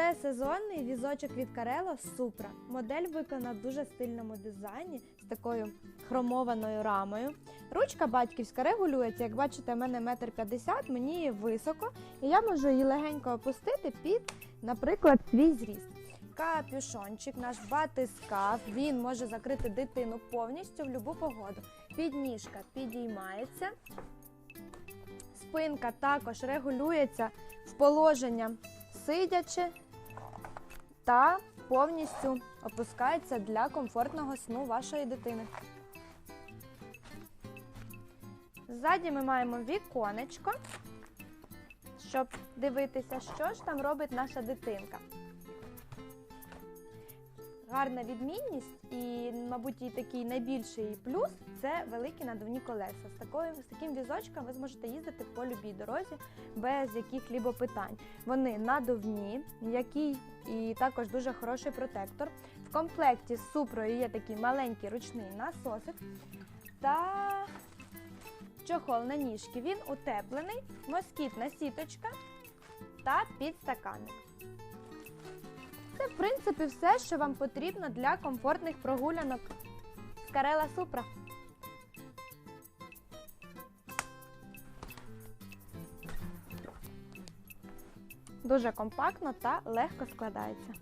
Це сезонний візочок від Карело Supra. Модель виконана в дуже стильному дизайні з такою хромованою рамою. Ручка батьківська регулюється. Як бачите, в мене метр п'ятдесят, мені її високо, і я можу її легенько опустити під, наприклад, свій зріст. Капюшончик, наш батискаф, він може закрити дитину повністю в будь-яку погоду. Підніжка підіймається. Спинка також регулюється в положення сидячи та повністю опускається для комфортного сну вашої дитини. Ззаді ми маємо віконечко, щоб дивитися, що ж там робить наша дитинка. Гарна відмінність і, мабуть, і такий найбільший плюс це великі надувні колеса. З, такою, з таким візочком ви зможете їздити по любій дорозі без яких-либо питань. Вони надувні, м'який і також дуже хороший протектор. В комплекті з супрою є такий маленький ручний насосик та чохол на ніжки. Він утеплений, москітна сіточка та підстаканник. Це, в принципі, все, що вам потрібно для комфортних прогулянок Скарела Супра. Дуже компактно та легко складається.